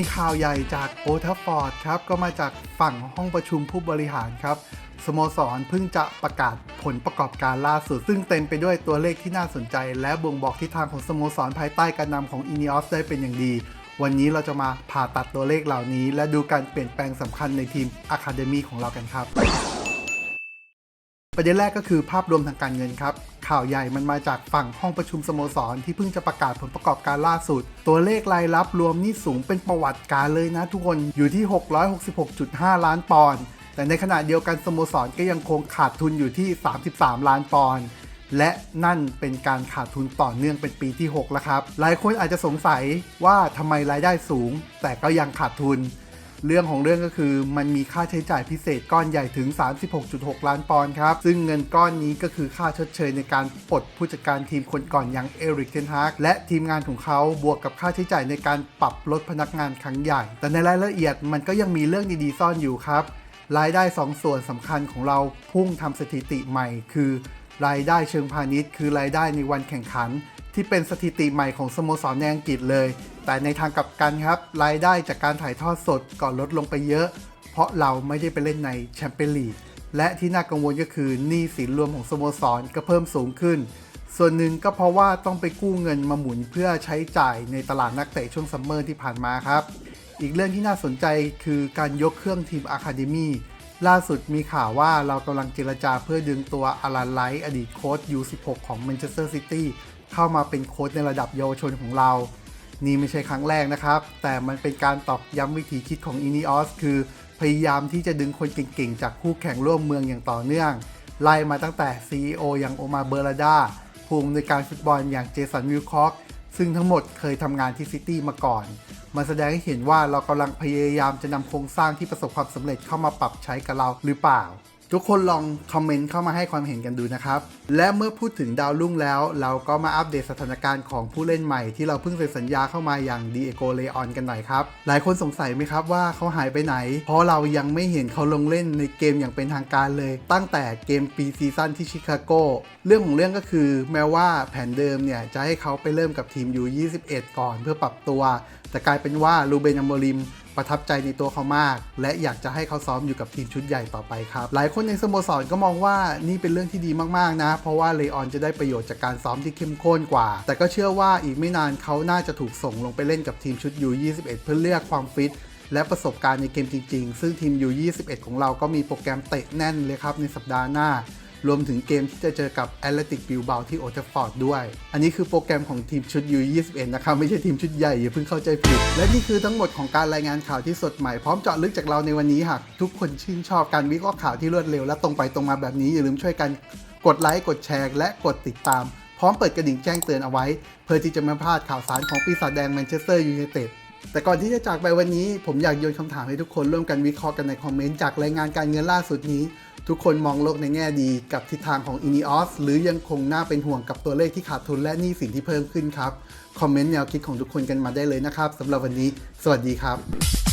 มีข่าวใหญ่จากโอทัฟฟอร์ดครับ ก็มาจากฝั่งห้องประชุมผู้บริหารครับ สโมสรเพิ่งจะประกาศผลประกอบการล่าสุด ซึ่งเต็มไปด้วยตัวเลขที่น่าสนใจ และบ่งบอกทิศทางของสโมสรภายใต้การนำของอินิออสได้เป็นอย่างดี วันนี้เราจะมาผ่าตัดตัวเลขเหล่านี้ และดูการเปลี่ยนแปลงสำคัญในทีมอะคาเดมีของเรากันครับ ประเด็นแรกก็คือภาพรวมทางการเงินครับ ข่าวใหญ่มันมาจากฝั่งห้องประชุมสโมสร ที่เพิ่งจะประกาศผลประกอบการล่าสุด ตัวเลขรายรับรวมนี่สูงเป็นประวัติการเลยนะทุกคนอยู่ที่ 666.5 ล้านปอนด์แต่ในขณะเดียวกันสโมสรก็ยังคงขาดทุนอยู่ที่ 33 ล้านปอนด์และนั่นเป็นการขาดทุนต่อเนื่องเป็นปีที่ 6 แล้วครับ หลายคนอาจจะสงสัยว่าทำไมรายได้สูง แต่ก็ยังขาดทุน เรื่องของเรื่องก็คือมันมีค่าใช้จ่ายพิเศษก้อนใหญ่ถึง 36.6 ล้านปอนด์ครับ ซึ่งเงินก้อนนี้ก็คือค่าชดเชยในการปลดผู้จัดการทีมคนก่อนอย่างเอริกเทนฮากและทีมงานของเขาบวกกับค่าใช้จ่ายในการปรับลดพนักงานครั้งใหญ่ แต่ในรายละเอียดมันก็ยังมีเรื่องดีๆซ่อนอยู่ครับรายได้ 2 ส่วนสำคัญของเราพุ่งทำสถิติใหม่ คือ รายได้เชิงพาณิชย์ คือรายได้ในวันแข่งขัน ที่เป็นสถิติใหม่ของสโมสรในอังกฤษเลย แต่ในทางกลับกันครับ รายได้จากการถ่ายทอดสดก็ลดลงไปเยอะ เพราะเราไม่ได้ไปเล่นในแชมเปี้ยนลีก และที่น่ากังวลก็คือหนี้สินรวมของสโมสรก็เพิ่มสูงขึ้น ส่วนหนึ่งก็เพราะว่าต้องไปกู้เงินมาหมุนเพื่อใช้จ่ายในตลาดนักเตะช่วงซัมเมอร์ที่ผ่านมาครับ อีกเรื่องที่น่าสนใจคือการยกเครื่องทีมอะคาเดมีล่าสุดมีข่าวว่าเรากำลังเจรจาเพื่อดึงตัวอารันไลท์อดีตโค้ช U16 ของแมนเชสเตอร์ซิตี้ เข้ามาเป็นโค้ชในระดับเยาวชนของเรา นี่ไม่ใช่ครั้งแรกนะครับ แต่มันเป็นการตอกย้ำวิธีคิดของอินิออสคือพยายามที่จะดึงคนเก่งๆ จากคู่แข่งร่วมเมืองอย่างต่อเนื่อง ไล่มาตั้งแต่ CEO อย่างโอมาเบอร์ลาดาผู้อำนวยการฟุตบอลอย่างเจสันวิลคอกซึ่งทั้งหมดเคยทำงานที่ซิตี้มาก่อนมันแสดงให้เห็นว่าเรากำลังพยายามจะนำโครงสร้างที่ประสบความสำเร็จเข้ามาปรับใช้กับเราหรือเปล่า ทุกคนลองคอมเมนต์เข้ามาให้ความเห็นกันดูนะครับ และเมื่อพูดถึงดาวรุ่งแล้ว เราก็มาอัปเดตสถานการณ์ของผู้เล่นใหม่ที่เราเพิ่งเซ็นสัญญาเข้ามาอย่างดีเอโกเลออนกันหน่อยครับ หลายคนสงสัยไหมครับว่าเขาหายไปไหน เพราะเรายังไม่เห็นเขาลงเล่นในเกมอย่างเป็นทางการเลย ตั้งแต่เกมปีซีซั่นที่ชิคาโกเรื่องของเรื่องก็คือแม้ว่าแผนเดิมเนี่ยจะให้เขาไปเริ่มกับทีม U21 ก่อนเพื่อปรับตัว แต่กลายเป็นว่าลูเบนอัมโบริม ประทับใจในตัวเขามาก และอยากจะให้เขาซ้อมอยู่กับทีมชุดใหญ่ต่อไปครับ หลายคนในสโมสรก็มองว่านี่เป็นเรื่องที่ดีมากๆนะ เพราะว่าเลออนจะได้ประโยชน์จากการซ้อมที่เข้มข้นกว่า แต่ก็เชื่อว่าอีกไม่นานเขาน่าจะถูกส่งลงไปเล่นกับทีมชุด U21 เพื่อเลือกความฟิตและประสบการณ์ในเกมจริง ๆ ซึ่งทีม U21 ของเราก็มีโปรแกรมเตะแน่นเลยครับในสัปดาห์หน้า รวมถึงเกมที่จะเจอกับแอตเลติกบิลเบาที่โอเทฟฟอร์ดด้วย อันนี้คือโปรแกรมของทีมชุด U21 นะครับไม่ใช่ทีมชุดใหญ่อย่าเพิ่งเข้าใจผิด และนี่คือทั้งหมดของการรายงานข่าวที่สดใหม่พร้อมเจาะลึกจากเราในวันนี้หากทุกคนชื่นชอบการวิเคราะห์ข่าวที่รวดเร็วและตรงไปตรงมาแบบนี้อย่าลืมช่วยกันกดไลค์กดแชร์และกดติดตาม พร้อมเปิดกระดิ่งแจ้งเตือนเอาไว้ เพื่อที่จะไม่พลาดข่าวสารของปีศาจแดงแมนเชสเตอร์ยูไนเต็ดแต่ก่อนที่จะจากไปวันนี้ ผมอยากโยนคำถามให้ทุกคนร่วมกันวิเคราะห์กันในคอมเมนต์จากรายงานการเงินล่าสุดนี้ ทุกคนมองโลกในแง่ดีกับทิศทางของ i n e o s หรือยังคงน่าเป็นห่วงกับตัวเลขที่ขาดทุนและหนี้สินที่เพิ่มขึ้นครับ คอมเมนต์แนวคิดของทุกคนกันมาได้เลยนะครับสำหรับวันนี้ สวัสดีครับ